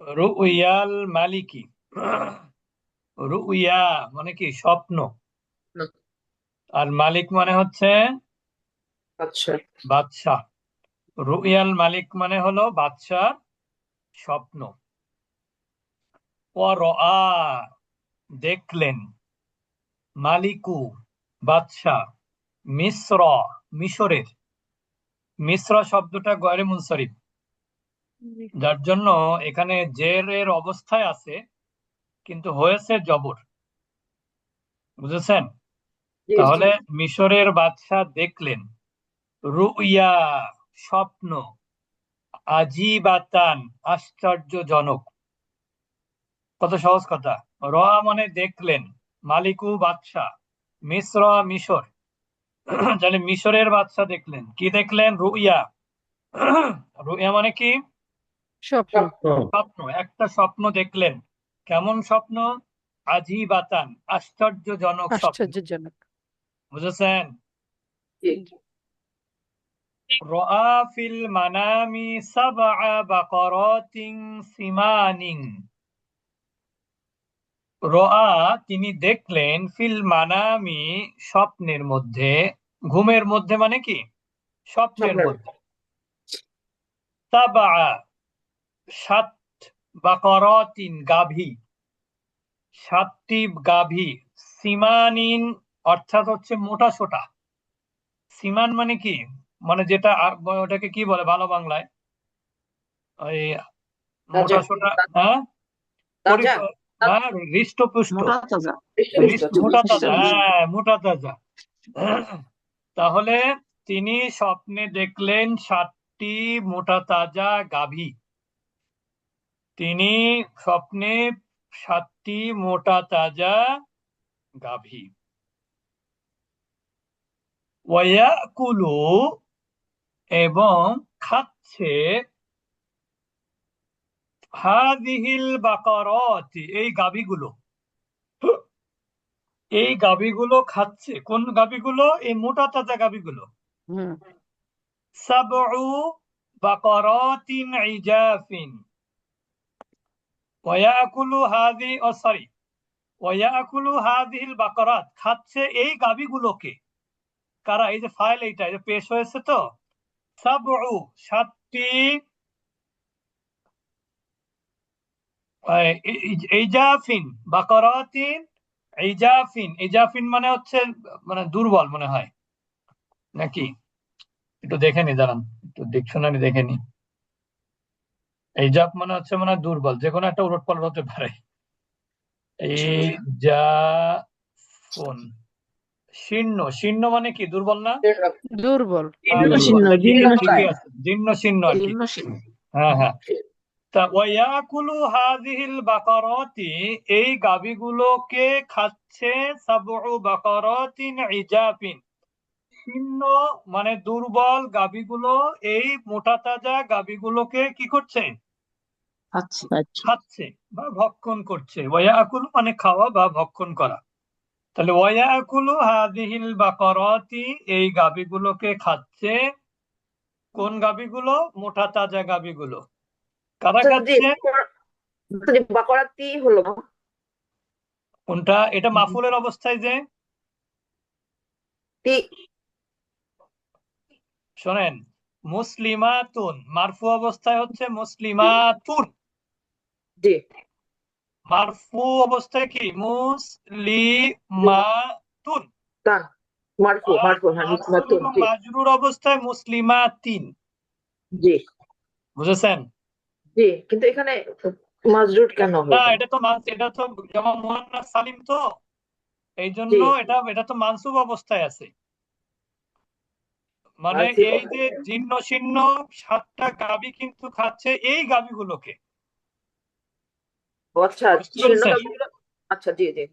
রুইয়াল মালিকি। রুইয়া মানে কি? স্বপ্ন। আর মালিক মানে হচ্ছে বাদশাহ। রুইয়াল মালিক মানে হলো বাদশাহ স্বপ্ন। ওয়া দেখলেন মালিকু বাদশাহ মিশ্র মিশরের। মিশ্র শব্দটা গয়রে মুনসারিফ। যার জন্য এখানে জেরের অবস্থায় আছে কিন্তু হয়েছে জবর। বুঝেছেন। তাহলে মিশরের বাদশাহ দেখলেন রুইয়া স্বপ্ন আজিবাতান আশ্চর্যজনক। কত সহজ কথা। র মানে দেখলেন মালিকু বাদশাহ মিশ্র মিশর। তাহলে মিশরের বাদশাহ দেখলেন। কি দেখলেন? রুইয়া। রুইয়া মানে কি? স্বপ্ন। স্বপ্ন। একটা স্বপ্ন দেখলেন। কেমন স্বপ্ন? আজিবাতান আশ্চর্যজনক আশ্চর্যজনক। বুঝেছেন? রআ ফিল মানামি সাবআ বাকরাতিন সিমানিন। রআ তিনি দেখলেন ফিল মানামি স্বপ্নের মধ্যে ঘুমের মধ্যে মানে কি? স্বপ্নের স্বপ্নের। মধ্যে। সাবআ সাত বাকরাতিন গাভী। সাতটি গাভী। সিমানিন অর্থাৎ হচ্ছে মোটা সোটা। সিমান মানে কি? মানে যেটা আর- ওটাকে কি বলে ভালো বাংলায়? ওই মোটা। সোটা হ্যাঁ? হ্যাঁ মোটা তাজা। হৃষ্ট- হ্যাঁ মোটা তাজা। তাহলে তিনি স্বপ্নে দেখলেন সাতটি মোটা তাজা গাভী। তিনি স্বপ্নে সাতটি মোটা তাজা গাভী। ওয়াকুলু এবং খাচ্ছে হাদিহিল বাকারাত এই গাভীগুলো। এই গাভীগুলো খাচ্ছে। কোন গাভীগুলো? এই মোটা তাজা গাভীগুলো। সাবউ বাকারাতিন ইজাফিন। ওয়াকুলু হাদি ও সরি ওয়াকুলু হাদিহিল বাকারাত, খাচ্ছে এই গাভীগুলোকে কারা? এই যে ফাইল এইটা, এই যে পেশ হয়েছে তো? সাবউ, সাতটি ইজাফিন, বাকারাতিন, ইজাফিন ইজাফিন মানে হচ্ছে মানে দুর্বল মনে হয়। নাকি? একটু দেখে নি, দাঁড়ান, একটু ডিকশনারি দেখে নি। ইজাফ মানে হচ্ছে মানে দুর্বল যে কোনো একটা উলটপালট হতে পারে। এই যা ফোন শীর্ণ শীর্ণ মানে কি? দুর্বল না? দুর্বল। জীর্ণ শীর্ণ, আর কি। হ্যাঁ হ্যাঁ। তা ওয়াকুলু হাযিহিল বাকারাতি এই গাভীগুলোকে খাচ্ছে সাবউ বাকারাতিন ইজাফিন শীর্ণ মানে দুর্বল গাভীগুলো এই মোটা তাজা গাভীগুলোকে কি করছে? খাচ্ছে। বা ভক্ষণ করছে। ওয়াকুলু মানে খাওয়া বা ভক্ষণ করা। তাহলে ওয়াকুলু হাযিহিল বাকারাতি এই গাভীগুলোকে খাচ্ছে। কোন গাভীগুলো? মোটা তাজা গাভীগুলো। কারা আচ্ছা, খাচ্ছে? বাকরাতি হলো? কোনটা? এটা মাফুলের অবস্থায় যে? শোনেন মুসলিমাতুন মারফু অবস্থায় হচ্ছে মুসলিমাতুন। জি। মারফু অবস্থায় কি? মুসলিমাতুন। মারফু মারফু হ্যাঁ মাজরুর অবস্থায় মুসলিমাতিন। জি। বুঝেছেন? জি কিন্তু এখানে মাজরুর কেন না এটা তো এটা তো যেমন মুহান্নাস সালিম তো এই জন্য এটা এটা তো মানসুব অবস্থায় আছে। মানে এই যে জীর্ণ শীর্ণ সাতটা গাবি কিন্তু খাচ্ছে এই গাভীগুলোকে ও আচ্ছা আচ্ছা জি জি।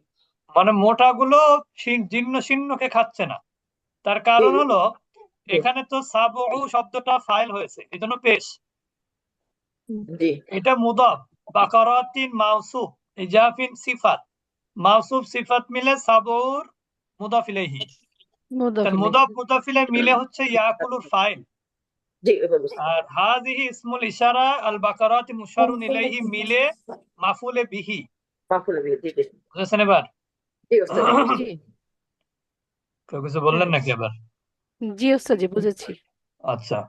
মানে মোটাগুলো জীর্ণ শীর্ণকে খাচ্ছে না। তার কারণ হলো এখানে তো সাবউ শব্দটা ফাইল হয়েছে এজন্য পেশ। জি। এটা মুদাফ বাকারাতিন মাউসুফ ইজাফিন সিফাত। মাউসুফ সিফাত মিলে সাবউর মুদাফ ইলাইহি। মুদাফ তার মুদাফ মুদাফ মিলে হচ্ছে ইয়াকুলুর ফাইল। জি আর হাজিহি ইসমুল ইশারা আল বাকারাত মুশারুন ইলাইহি মিলে মাফুলে বিহি। মাফুল বিহি জি জি। বুঝেছেন এবার? জি ওস্তাদ জি কেউ কিছু বললেন নাকি এবার জি ওস্তাদ জি বুঝেছি। আচ্ছা।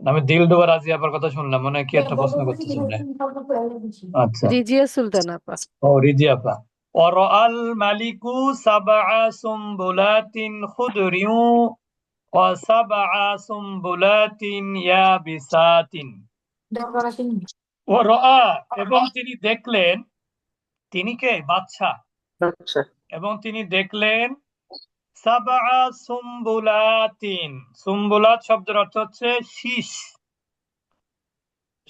আমি দিল ডোবা রাজি আপার কথা শুনলাম মনে হয় কি একটা প্রশ্ন করতেছেন রে আচ্ছা। রিজিয়া সুলতান আপা। ও রিজি আপা। ورأى الملك سبع سنبلات خضر وسبع سنبلات يابسات ورأى এবং তিনি দেখলেন তিনি কে বাদশা আচ্ছা এবং তিনি দেখলেন সাবা সুম্বুলাতিন সুম্বুলাত শব্দের অর্থ হচ্ছে শীষ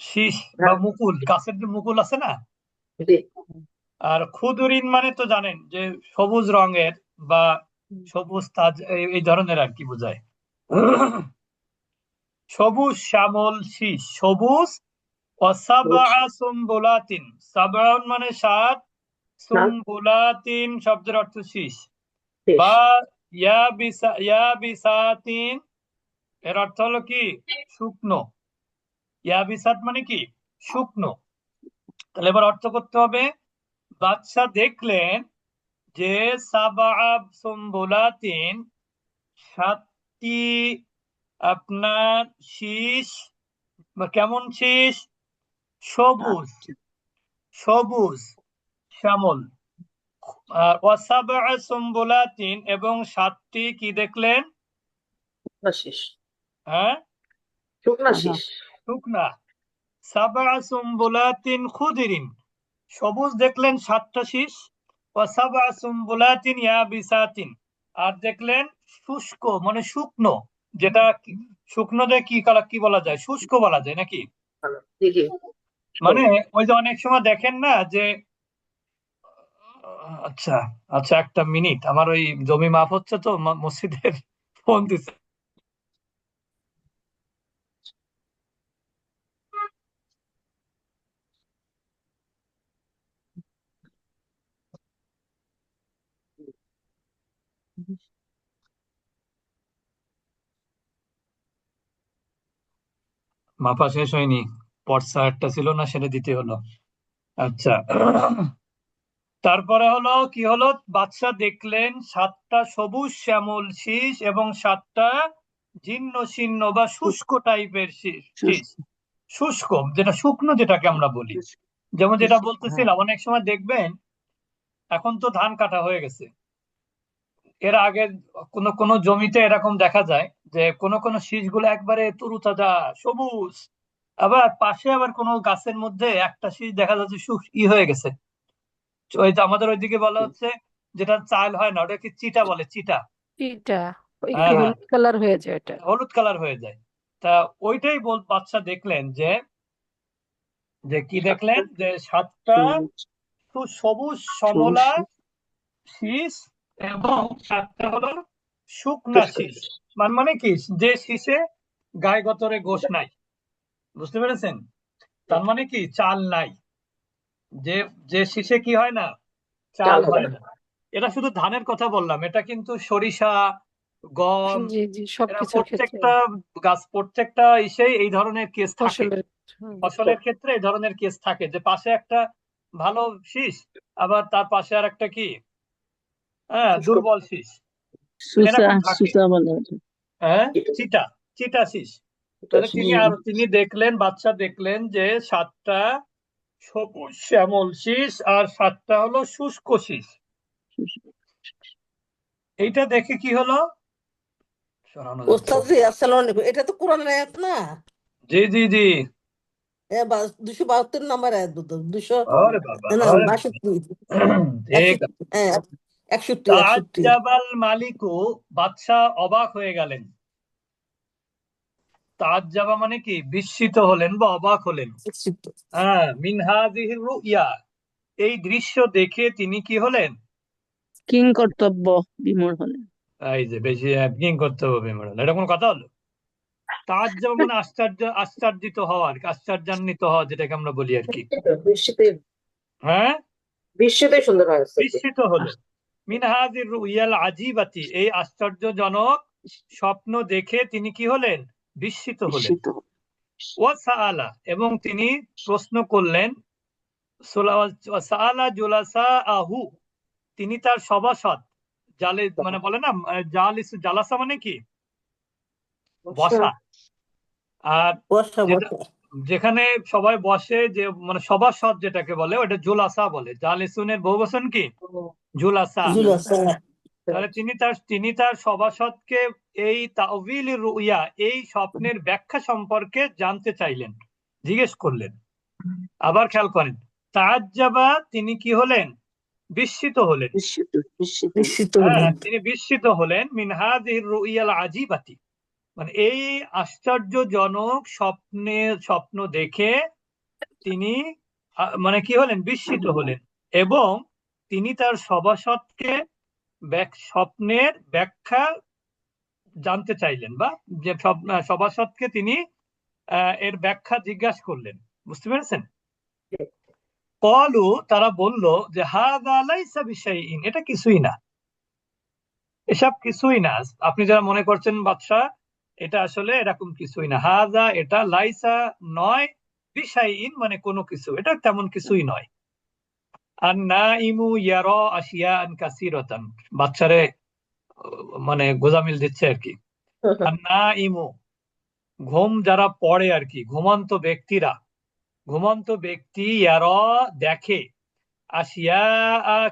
শীষ বা মুকুল গাছের যে মুকুল আছে না আর খুদুরিন মানে তো জানেন যে সবুজ রঙের বা সবুজ তাজ এই ধরনের আর কি বোঝায়। সবুজ শ্যামল শীষ সবুজ সুম্বুলাতিন। সাবাউন মানে সাত সুম্বুলাতিন শব্দের অর্থ শীষ। শেষ। বা ইয়াবিসা ইয়াবিসাতিন এর অর্থ হলো কি? শুকনো। ইয়াবিসাত মানে কি? শুকনো। তাহলে এবার অর্থ করতে হবে বাদশা দেখলেন যে সাবাব সুম্বুলাতিন সাতটি আপনার শীষ বা কেমন শীষ? সবুজ সবুজ শ্যামল। আর ওয়াসাবআ সুম্বুলাতিন এবং সাতটি কি দেখলেন? হ্যাঁ? শুকনা। শীষ। শুকনা। সাবআ সুম্বুলাতিন খুদিরিন। সবুজ দেখলেন সাতটা শীষ। সুম্বুলাতিন আর দেখলেন শুষ্ক মানে শুকনো যেটা শুকনোতে কি কি বলা যায়? শুষ্ক বলা যায় নাকি? মানে ওই যে অনেক সময় দেখেন না যে আচ্ছা আচ্ছা একটা মিনিট। আমার ওই জমি মাপ হচ্ছে তো মসজিদের ফোন দিছে। মাপা শেষ হয়নি। পর্সা একটা ছিল না সেটা দিতে হলো। আচ্ছা। তারপরে হলো কি হলো? বাদশা দেখলেন সাতটা সবুজ শ্যামল শীষ এবং সাতটা জীর্ণ শীর্ণ বা শুষ্ক টাইপের শীষ। শীষ। শুষ্ক যেটা শুকনো যেটাকে আমরা বলি। যেমন যেটা বলতেছিলাম অনেক সময় দেখবেন এখন তো ধান কাটা হয়ে গেছে। এর আগে কোন কোন জমিতে এরকম দেখা যায় যে কোন কোন শীষগুলো একবারে তরুতাজা সবুজ। আবার পাশে আবার কোন গাছের মধ্যে একটা শীষ দেখা যাচ্ছে ই হয়ে গেছে। ওই যে আমাদের ওইদিকে বলা হচ্ছে যেটা চাল হয় না ওটা কি চিটা বলে চিটা। হ্যাঁ, হ্যাঁ। হলুদ কালার হয়ে যায় এটা হলুদ কালার হয়ে যায়। তা ওইটাই বল বাচ্চা দেখলেন যে যে কি দেখলেন? যে সাতটা সবুজ। সমলা শীষ এবং সাতটা হলো শুকনা শীষ মানে মানে কি? যে শীষে গায়ে গতরে গোশ নাই। বুঝতে পেরেছেন? তার মানে কি? চাল নাই। যে যে শীষে কি হয় না? চাল হয় না। এটা শুধু ধানের কথা বললাম। এটা কিন্তু সরিষা গম জি জি এরা সবকিছুর ক্ষেত্রে। প্রত্যেকটা গাছ প্রত্যেকটা ইসে এই ধরনের কেস থাকে। ফসলের ক্ষেত্রে এই ধরনের কেস থাকে। যে পাশে একটা ভালো শীষ আবার তার পাশে আর একটা কি? হ্যাঁ দুর্বল শীষ। হ্যাঁ? চিটা চিটা শীষ তিনি আর তিনি দেখলেন বাচ্চা দেখলেন যে সাতটা সবুজ শ্যামল শীষ আর সাতটা হলো শুষ্ক শীষ। এইটা দেখে কি হলো? ওস্তাদ জি আসসালামু আলাইকুম। এটা তো কোরআন আয়াত না? জি জি জি। দুশো বাহাত্তর নাম্বার আয়াত দুশো। বাষট্টি। একষট্টি, হ্যাঁ তাজ্জাবাল মালিকু বাদশাহ অবাক হয়ে গেলেন। তাজ্জাবা মানে কি? বিস্মিত হলেন বা অবাক হলেন। হ্যাঁ মিনহাজিহির রুইয়া। এই দৃশ্য দেখে তিনি কি হলেন? কিং কর্তব্য বিমূঢ় হলেন। এই যে বেশি কিং করতে হবে ম্যাডাম এটা কোনো কথা হলো? তাজ্জাব মানে আশ্চর্য আশ্চর্যিত হওয়া আর কি আশ্চর্যান্বিত হওয়া যেটাকে আমরা বলি আর কি। হ্যাঁ? বৃষ্টিতে সুন্দর হয়। বিস্মিত হলো মিনহাজির রুইয়াল আজিবাতি এই আশ্চর্যজনক স্বপ্ন দেখে তিনি কি হলেন? বিস্মিত হলেন। বিস্মিত ওয়াসাআলা এবং তিনি প্রশ্ন করলেন সাআলা জুলাসা আহু তিনি তার সভাসদ জালে মানে বলে না জালিস জালাসা মানে কি? বসা। আর যেখানে সবাই বসে যে মানে সভাসদ যেটাকে বলে ওটা জুলাসা বলে। জালিসুনের বহুবচন কি? জুলাসা তাহলে তিনি তার তিনি তার সভাসদকে এই তাওবিল রুইয়া এই স্বপ্নের ব্যাখ্যা সম্পর্কে জানতে চাইলেন জিজ্ঞেস করলেন। আবার খেয়াল করেন তাআজ্জাবা তিনি কি হলেন? বিস্মিত হলেন। বিস্মিত বিস্মিত। হ্যাঁ, তিনি বিস্মিত হলেন মিনহাজির রুইয়াল আজিবাতি মানে এই আশ্চর্যজনক স্বপ্নের স্বপ্ন দেখে তিনি মানে কি হলেন? বিস্মিত হলেন। এবং তিনি তার সভাসদকে স্বপ্নের ব্যাখ্যা জানতে চাইলেন বা যে সভাসদকে তিনি এর ব্যাখ্যা জিজ্ঞাসা করলেন। বুঝতে পেরেছেন? কলু তারা বলল যে, হাদা লাইসা বিশাইইন। এটা কিছুই না। এসব কিছুই না। আপনি যারা মনে করছেন বাদশাহ এটা আসলে এরকম কিছুই না। হাজা এটা লাইসা নয়, বিশাইইন মানে কোনো কিছু। এটা তেমন কিছুই নয়। আর না ইমু ইয়ার আসিয়া আন কাসিরতান। বাচ্চারে মানে গোজামিল দিচ্ছে আর কি। আর না ইমু ঘুম যারা পড়ে আর কি ঘুমন্ত ব্যক্তিরা ঘুমন্ত ব্যক্তি ইয়ার দেখে আসিয়া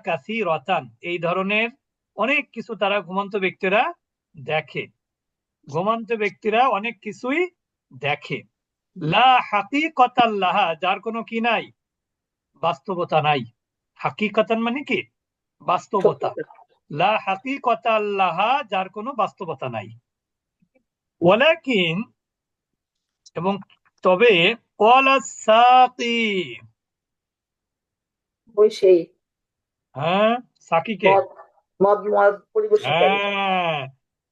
কাসি রতান এই ধরনের অনেক কিছু তারা ঘুমন্ত ব্যক্তিরা দেখে। ঘুমন্ত ব্যক্তিরা অনেক কিছুই দেখে। লা হাকিকতান লাহা যার কোনো কি নাই বাস্তবতা নাই। হাকিকতান মানে কি? বাস্তবতা। লা হাকিকতান লাহা যার কোনো বাস্তবতা নাই। ওয়ালাকিন এবং তবে কলা সাকি ওই সেই। হ্যাঁ সাকিকে। হ্যাঁ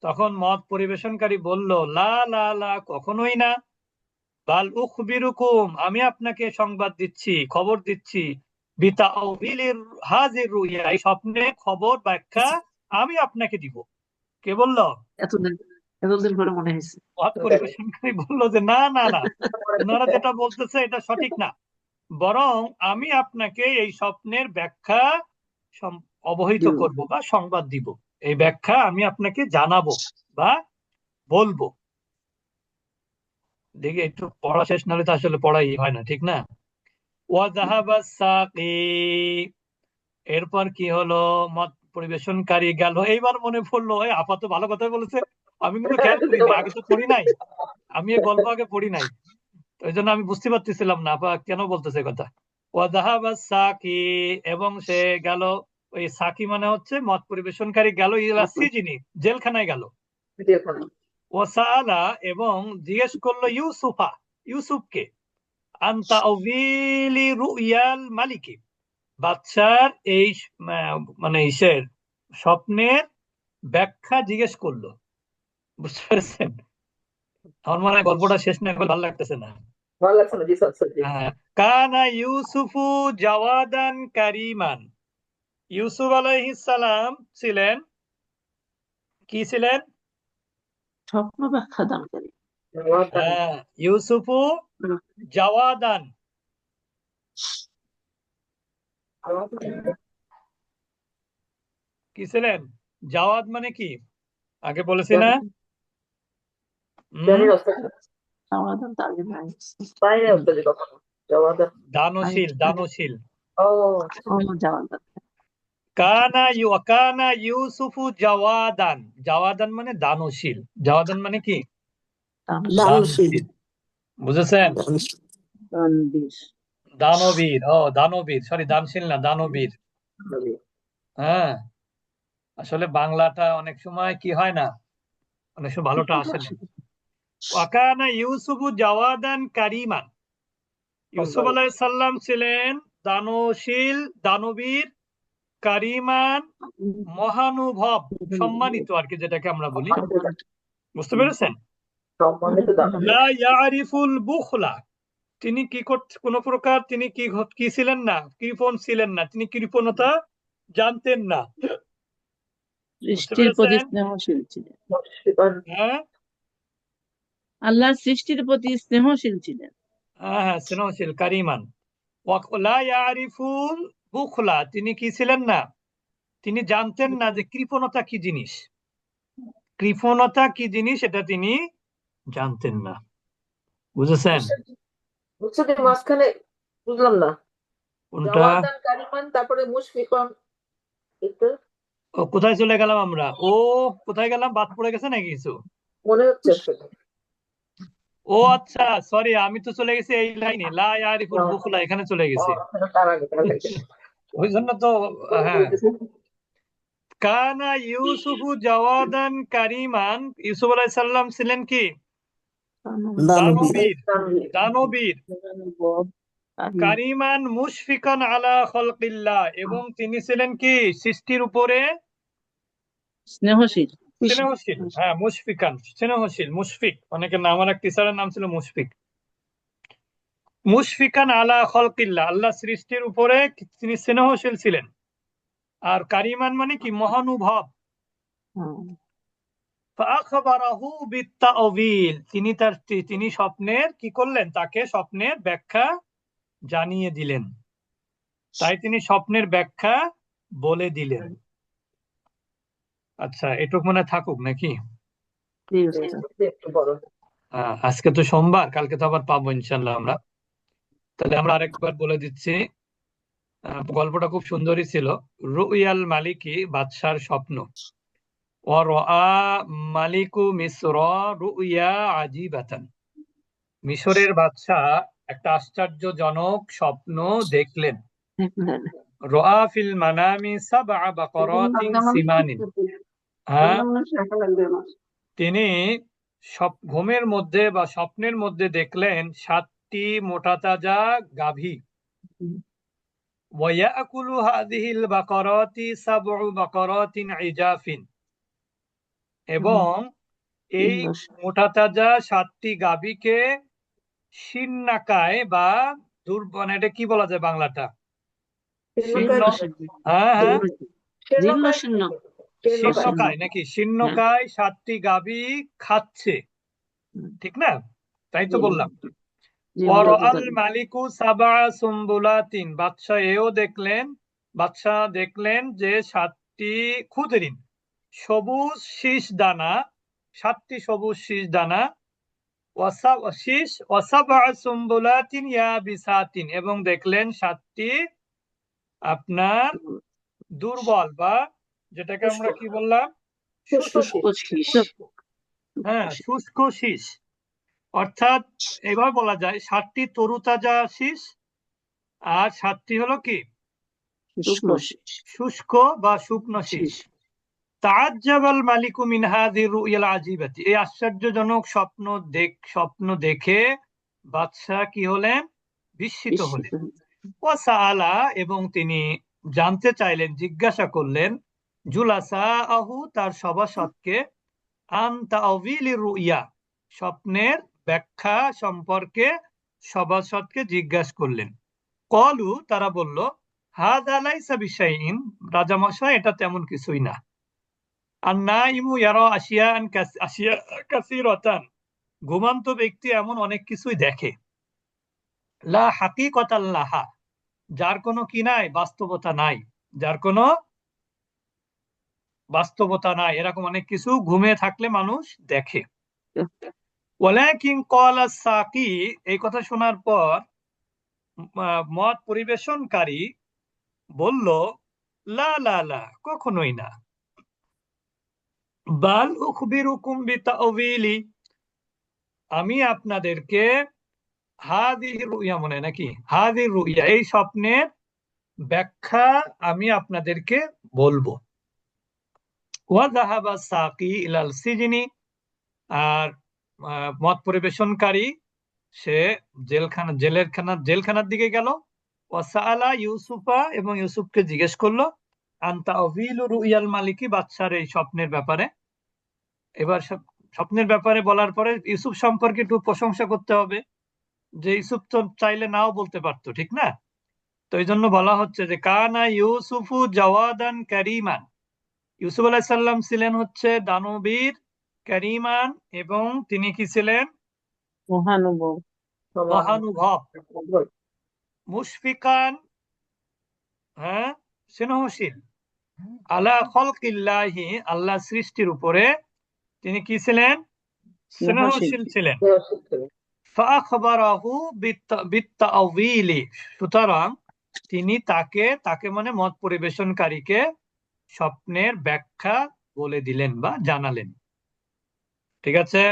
তখন মদ পরিবেশনকারী বলল লা লা লা কখনোই না। বাল উখবিরুকুম আমি আপনাকে সংবাদ দিচ্ছি খবর দিচ্ছি। বিতাউবিলির হাজির রুইয়া এই স্বপ্নে খবর ব্যাখ্যা আমি আপনাকে দিব। কে বলল? এতদিন এতদিন পরে মনে হয়েছে। পরিবেশনকারী বলল যে না না না ওনারা যেটা বলতেছে এটা সঠিক না। বরং আমি আপনাকে এই স্বপ্নের ব্যাখ্যা অবহিত। করব বা সংবাদ দিব। এই ব্যাখ্যা আমি আপনাকে জানাব বা বলব। দেখি একটু পড়া শেষ নাহলে তো আসলে পড়াই হয় না ঠিক না? এরপর কি হলো? মত পরিবেশনকারী গেল। এইবার মনে পড়ল আপা তো ভালো কথাই বলেছে। আমি কিন্তু খেয়াল করিনি আগে তো পড়ি নাই। আমি এই গল্প আগে পড়ি নাই। এই জন্য আমি বুঝতে পারতেছিলাম না আপা কেন বলতেছে কথা? ওয়াজাহাবা সাকি এবং সে গেল ওই সাকি মানে হচ্ছে মত পরিবেশনকারী গেল ইলা সিজিনি জেলখানায় গেল। ওয়াসাআলা এবং জিজ্ঞেস করল ইউসুফা ইউসুফকে। আনতা রুইয়াল মালিকি। বাচ্চার এই মানে ইসের স্বপ্নের ব্যাখ্যা জিজ্ঞেস করল। বুঝতে পেরেছেন? আমার মনে হয় গল্পটা শেষ না করে ভালো লাগতেছে না। হ্যাঁ, কানা ইউসুফু জাওয়াদান কারিমান। ইউসুফ আলাইহিস সালাম ছিলেন কি ছিলেন? স্বপ্ন ব্যাখ্যা দানকারী হ্যাঁ ইউসুফু হুম। জাওয়াদান কি ছিলেন জাওয়াদ মানে কি আগে বলেছি না হুম, জানি না স্যার সমাধান তার আগে নাই পাই না স্যার জি কখনো জবাব দানশীল দানশীল ও ও যাওয়ার কানা ইউ কানা ইউসুফু জাওয়াদান জাওয়াদান মানে দানশীল জাওয়াদান মানে কি দানশীল বুঝেছেন? দানবীর। ও দানবীর সরি দানশীল না দানবীর। হ্যাঁ আসলে বাংলাটা অনেক সময় কি হয় না অনেক সময় ভালোটা আসে না। ওয়াকানা ইউসুফু জাওয়াদান কারিমান। ইউসুফ আলাইহিস সালাম ছিলেন দানশীল দানবীর কারিমান মহানুভব সম্মানিত আর কি যেটাকে আমরা বলি। বুঝতে পেরেছেন? সম্মানিত লা ইয়ারিফুল বুখলা। তিনি কি কোন প্রকার তিনি কি কি ছিলেন না? কৃপণ ছিলেন না? তিনি কৃপণতা জানতেন না। দৃষ্টির প্রতি স্নেহশীল ছিলেন। হ্যাঁ? সৃষ্টির প্রতি স্নেহশীল ছিলেন। হ্যাঁ হ্যাঁ স্নেহশীল কারিমান। ওয়াকলা ইয়ারিফুল বুখলা। তিনি কি ছিলেন না? তিনি জানতেন না যে কৃপণতা কি জিনিস। কৃপণতা কি জিনিস? এটা তিনি জানতেন না বুঝেছেন বুঝছ মাঝখানে বুঝলাম না কোনটা কারিমান তারপরে মুশফিকন একটু ও, কোথায় চলে গেলাম আমরা? ও কোথায় গেলাম? বাদ পড়ে গেছে নাকি কিছু? মনে হচ্ছে ও আচ্ছা সরি আমি তো চলে গেছি এই লাইনে। লা ইয়ারিফুল বুখলা এখানে চলে গেছি। ওই জন্য তো হ্যাঁ। কানা ইউসুফু জাওয়াদান কারিমান। ইউসুফ আলাইহিস সালাম ছিলেন কি? দানবীর দানবীর। দানবীর। কারিমান মুশফিকান আলা খলকিল্লাহ। এবং তিনি ছিলেন কি? সৃষ্টির উপরে? স্নেহশীল। স্নেহশীল। হ্যাঁ মুশফিকান। স্নেহশীল মুশফিক। অনেকের নাম আমার এক টিচারের নাম ছিল মুশফিক। মুশফিকান আলা খলকিল্লাহ। আল্লাহ সৃষ্টির উপরে তিনি স্নেহশীল ছিলেন। আর কারিমান মানে কি? মহানুভব। বিত্তাওয়িল তিনি তার তিনি স্বপ্নের কি করলেন? তাকে স্বপ্নের ব্যাখ্যা জানিয়ে দিলেন। তাই তিনি স্বপ্নের ব্যাখ্যা বলে দিলেন। আচ্ছা এটুক মনে থাকুক নাকি? আহ, আজকে তো সোমবার কালকে তো আবার পাবো ইনশাল্লাহ আমরা। তাহলে আমরা আরেকবার বলে দিচ্ছি গল্পটা খুব সুন্দরই ছিল। রুইয়াল মালিকি বাদশার স্বপ্ন। মালিকু মিসর রুইয়া আজিবাতান মিশরের বাদশা একটা আশ্চর্যজনক স্বপ্ন দেখলেন। রআ ফিল মানামি সিমানিন হ্যাঁ তিনি ঘুমের মধ্যে বা স্বপ্নের মধ্যে দেখলেন সাতটি মোটাতাজা গাভী হুম। ওয়ায়াকুলু হাদিহিল বাকরাতি সাবউ বাকরাতিন ইজাফিন এবং এই মোটাতাজা সাতটি গাভীকে শিন্নাকায় বা দুর্বন এটা কি বলা যায় বাংলাটা? হ্যাঁ হ্যাঁ। শীর্ণকায় নাকি? শীর্ণকায় সাতটি গাভী খাচ্ছে। ঠিক না? তাই তো বললাম। ওয়ারাআল মালিকু সাবা সুম্বুলাতিন বাদশাহ এও দেখলেন বাদশাহ দেখলেন যে সাতটি খুদরিন সবুজ শীষ দানা সাতটি সবুজ শীষ দানা শীষ ওয়াসাবা সুম্বুলাতিন ইয়াবিসাতিন এবং দেখলেন সাতটি আপনার দুর্বল বা যেটাকে আমরা কি বললাম? হ্যাঁ শুষ্ক শীষ। অর্থাৎ এবার বলা যায় সাতটি তরুতাজা শীষ আর সাতটি হলো কি? শুষ্ক শুষ্ক বা শুকনো শীষ। তাজ্জাবাল মালিকু আজিবাতি। এই আশ্চর্যজনক স্বপ্ন দেখ স্বপ্ন দেখে বাদশাহ কি হলেন? বিস্মিত হলেন। এবং তিনি জানতে চাইলেন জিজ্ঞাসা করলেন জুলাসা আহু তার সভাসদকে আন তাওয়িলি রুইয়া? স্বপ্নের ব্যাখ্যা সম্পর্কে সভাসদকে জিজ্ঞাসা করলেন। কলু তারা বলল হাদা লাইসা বিশাইইন। রাজামশাই এটা তেমন কিছুই না। আর নাইমু ইয়ারা আশিয়ান কাস- কাসিরাতান ঘুমন্ত ব্যক্তি এমন অনেক কিছুই দেখে। লা হাকিকতাল লাহা যার কোনো কি নাই, বাস্তবতা নাই। যার কোনো বাস্তবতা নাই। এরকম অনেক কিছু ঘুমে থাকলে মানুষ দেখে। ওয়ালাকিন ক্বালা সাকি। এই কথা শোনার পর মত পরিবেশনকারী বলল, লা লা লা, কখনোই না। বাল উখবিরুকুম বিতাওয়িলি আমি আপনাদেরকে হাদিহি রুইয়া মনে নাকি? হাদি রুইয়া, এই স্বপ্নের ব্যাখ্যা আমি আপনাদেরকে বলব। ওয়া যাহাবা সাকি ইলাল সিজনি, আর মত পরিবেশনকারী, সে জেলখানা, জেলের খানা, জেলখানার দিকে গেল। ওয়াসাআলা ইউসুফা এবং ইউসুফকে জিজ্ঞেস করল রুইয়াল মালিকি বাদশার এই স্বপ্নের ব্যাপারে। এবার স্বপ্নের ব্যাপারে বলার পরে ইউসুফ সম্পর্কে একটু প্রশংসা করতে হবে যে ইউসুফ তো চাইলে নাও বলতে পারতো ঠিক না? তো এই জন্য বলা হচ্ছে যে কানা ইউসুফু জাওয়াদান কারিমান ইউসুফ আলাইহিস সালাম ছিলেন হচ্ছে দানবীর কারিমান এবং তিনি কি ছিলেন? মহানুভব। মহানুভব। মুশফিকান হ্যাঁ স্নেহশীল। আলা খলকিল্লাহি আল্লাহ সৃষ্টির উপরে তিনি কি ছিলেন? স্নেহশীল ছিলেন। সুতরাং তিনি তাকে তাকে মানে মত পরিবেশনকারীকে স্বপ্নের ব্যাখ্যা বলে দিলেন বা জানালেন। ঠিক আছে.